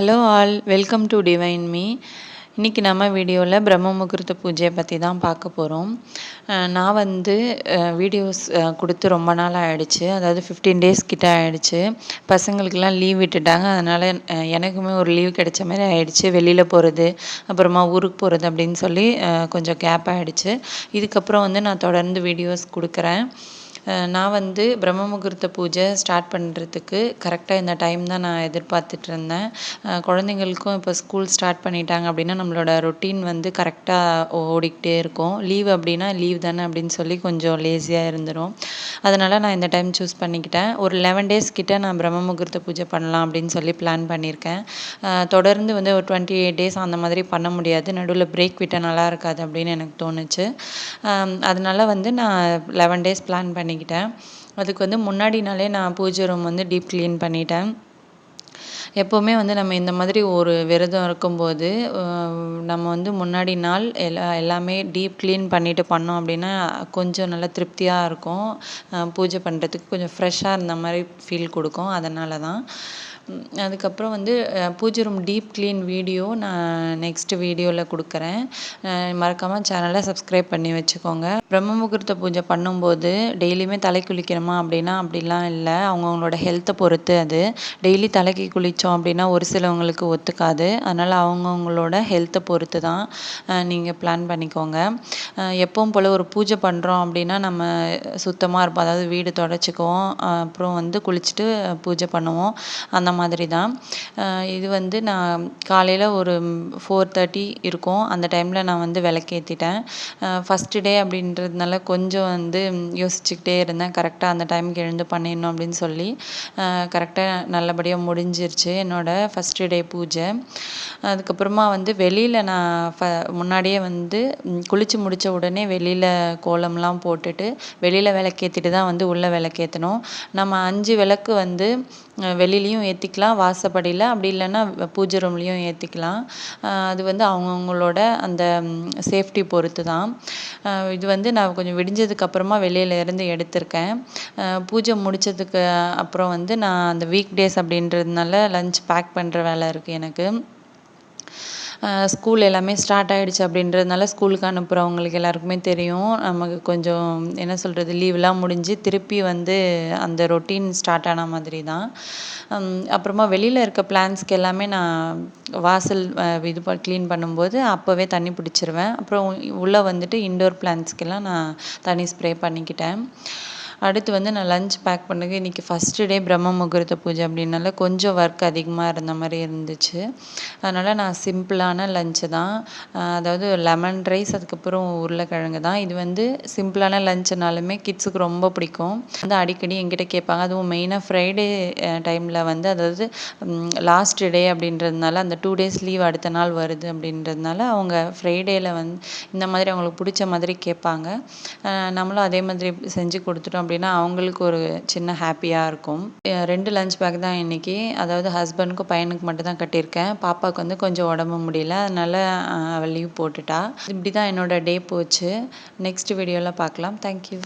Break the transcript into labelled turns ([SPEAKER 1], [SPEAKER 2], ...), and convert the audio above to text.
[SPEAKER 1] Hello all welcome to divine me இன்றைக்கி நம்ம வீடியோவில் பிரம்ம முகூர்த்த பூஜையை பற்றி தான் பார்க்க போகிறோம் நான் வந்து வீடியோஸ் கொடுத்து ரொம்ப நாள் ஆகிடுச்சு அதாவது ஃபிஃப்டீன் டேஸ் கிட்ட ஆகிடுச்சு பசங்களுக்கெல்லாம் லீவ் விட்டுட்டாங்க. அதனால் எனக்குமே ஒரு லீவ் கிடைச்ச மாதிரி ஆகிடுச்சு வெளியில் போகிறது அப்புறமா ஊருக்கு போகிறது அப்படின்னு சொல்லி கொஞ்சம் கேப் ஆகிடுச்சு இதுக்கப்புறம் வந்து நான் தொடர்ந்து வீடியோஸ் கொடுக்குறேன். நான் வந்து பிரம்ம முகூர்த்த பூஜை ஸ்டார்ட் பண்ணுறதுக்கு கரெக்டாக இந்த டைம் தான் நான் எதிர்பார்த்துட்டு இருந்தேன். குழந்தைங்களுக்கும் இப்போ ஸ்கூல் ஸ்டார்ட் பண்ணிட்டாங்க அப்படின்னா நம்மளோட ரொட்டீன் வந்து கரெக்டாக ஓடிக்கிட்டே இருக்கும். லீவ் அப்படின்னா லீவ் தானே அப்படின்னு சொல்லி கொஞ்சம் லேசியாக இருந்துடும் அதனால் நான் இந்த டைம் சூஸ் பண்ணிக்கிட்டேன். ஒரு லெவன் டேஸ் கிட்ட நான் பிரம்ம முகூர்த்த பூஜை பண்ணலாம் அப்படின்னு சொல்லி பிளான் பண்ணியிருக்கேன். தொடர்ந்து வந்து ஒரு டுவெண்ட்டி எயிட் டேஸ் அந்த மாதிரி பண்ண முடியாது. நடுவில் பிரேக் விட்டால் நல்லா இருக்காது அப்படின்னு எனக்கு தோணுச்சு. அதனால் வந்து நான் லெவன் டேஸ் பிளான் பண்ணி பண்ணிக்கிட்டேன். அதுக்கு வந்து முன்னாடி நாளே நான் பூஜை ரூம் வந்து டீப் க்ளீன் பண்ணிட்டேன். எப்போவுமே வந்து நம்ம இந்த மாதிரி ஒரு விரதம் இருக்கும்போது நம்ம வந்து முன்னாடி நாள் எல்லா எல்லாமே டீப் க்ளீன் பண்ணிவிட்டு பண்ணோம் அப்படின்னா கொஞ்சம் நல்லா திருப்தியாக இருக்கும். பூஜை பண்ணுறதுக்கு கொஞ்சம் ஃப்ரெஷ்ஷாக இருந்த மாதிரி ஃபீல் கொடுக்கும். அதனால தான் அதுக்கப்புறம் வந்து பூஜை ரூம் டீப் க்ளீன் வீடியோ நான் நெக்ஸ்ட் வீடியோவில் கொடுக்குறேன். மறக்காமல் சேனலை சப்ஸ்கிரைப் பண்ணி வச்சுக்கோங்க. பிரம்ம முகூர்த்த பூஜை பண்ணும்போது டெய்லியுமே தலை குளிக்கணுமா அப்படின்னா அப்படிலாம் இல்லை. அவங்கவுங்களோட ஹெல்த்தை பொறுத்து அது. டெய்லி தலைக்கு குளித்தோம் அப்படின்னா ஒரு சிலவங்களுக்கு ஒத்துக்காது. அதனால் அவங்கவுங்களோட ஹெல்த்தை பொறுத்து தான் நீங்கள் பிளான் பண்ணிக்கோங்க. எப்பவும் போல் ஒரு பூஜை பண்ணுறோம் அப்படின்னா நம்ம சுத்தமாக இருப்போம். அதாவது வீடு தொடச்சிக்குவோம். அப்புறம் வந்து குளிச்சுட்டு பூஜை பண்ணுவோம். அந்த மாதிரி தான் இது வந்து நான் காலையில் ஒரு ஃபோர் தேர்ட்டி இருக்கும். அந்த டைமில் நான் வந்து விளக்கேற்றிட்டேன் ஃபஸ்ட்டு டே அப்படின்றதுனால கொஞ்சம் வந்து யோசிச்சுக்கிட்டே இருந்தேன். கரெக்டாக அந்த டைமுக்கு எழுந்து பண்ணிடணும் அப்படின்னு சொல்லி. கரெக்டாக நல்லபடியாக முடிஞ்சிருச்சு என்னோடய ஃபஸ்ட்டு டே பூஜை. அதுக்கப்புறமா வந்து வெளியில் நான் ஃப முன்னாடியே வந்து குளித்து முடித்த உடனே வெளியில் கோலம்லாம் போட்டுட்டு வெளியில் விளக்கேற்றிட்டு தான் வந்து உள்ளே விளக்கேற்றணும் நம்ம அஞ்சு விளக்கு வந்து வெளிலேயும் ஏற்றிக்கலாம் வாசப்படியில். அப்படி இல்லைன்னா பூஜை ரூம்லேயும் ஏற்றிக்கலாம் அது வந்து அவங்கவுங்களோட அந்த சேஃப்டி பொறுத்து தான் இது வந்து நான் கொஞ்சம் விடிஞ்சதுக்கு அப்புறமா வெளியில் இருந்து எடுத்திருக்கேன். பூஜை முடித்ததுக்கு அப்புறம் வந்து நான் அந்த வீக் டேஸ் அப்படின்றதுனால லஞ்ச் பேக் பண்ணுற வேலை இருக்குது எனக்கு. ஸ்கூல் எல்லாமே ஸ்டார்ட் ஆகிடுச்சு அப்படின்றதுனால ஸ்கூலுக்கு அனுப்புகிறவங்களுக்கு எல்லாருக்குமே தெரியும். நமக்கு கொஞ்சம் என்ன சொல்கிறது லீவ்லாம் முடிஞ்சு திருப்பி வந்து அந்த ரொட்டீன் ஸ்டார்ட் ஆன மாதிரி தான் அப்புறமா வெளியில் இருக்க பிளான்ஸ்க்கு எல்லாமே நான் வாசல் இது க்ளீன் பண்ணும்போது அப்போவே தண்ணி பிடிச்சிருவேன். அப்புறம் உள்ளே வந்துட்டு இன்டோர் பிளான்ஸ்க்கெல்லாம் நான் தண்ணி ஸ்ப்ரே பண்ணிக்கிட்டேன். அடுத்து வந்து நான் லஞ்ச் பேக் பண்ணது இன்றைக்கி ஃபஸ்ட்டு டே பிரம்ம முகூர்த்த பூஜை அப்படின்னால கொஞ்சம் ஒர்க் அதிகமாக இருந்த மாதிரி இருந்துச்சு. அதனால் நான் சிம்பிளான லஞ்சு தான். அதாவது லெமன் ரைஸ் அதுக்கப்புறம் உருளைக்கிழங்கு தான். இது வந்து சிம்பிளான லஞ்சுனாலுமே கிட்ஸுக்கு ரொம்ப பிடிக்கும். வந்து அடிக்கடி என்கிட்ட கேட்பாங்க. அதுவும் மெயினாக ஃப்ரைடே டைமில் வந்து அதாவது லாஸ்ட் டே அப்படின்றதுனால அந்த டூ டேஸ் லீவ் அடுத்த நாள் வருது அப்படின்றதுனால அவங்க ஃப்ரைடேயில் வந்து இந்த மாதிரி அவங்களுக்கு பிடிச்ச மாதிரி கேட்பாங்க. நம்மளும் அதே மாதிரி செஞ்சு கொடுத்துட்டோம் அப்படின்னா அவங்களுக்கு ஒரு சின்ன ஹாப்பியாக இருக்கும். ரெண்டு லஞ்ச் பேக் தான் இன்றைக்கி அதாவது ஹஸ்பண்டுக்கும் பையனுக்கு மட்டும் தான் கட்டியிருக்கேன். பாப்பாவுக்கு வந்து கொஞ்சம் உடம்பு முடியல. அதனால் அவள் லீவ் போட்டுட்டா. இப்படி தான் என்னோடய டே போச்சு நெக்ஸ்ட் வீடியோவில் பார்க்கலாம். தேங்க்யூ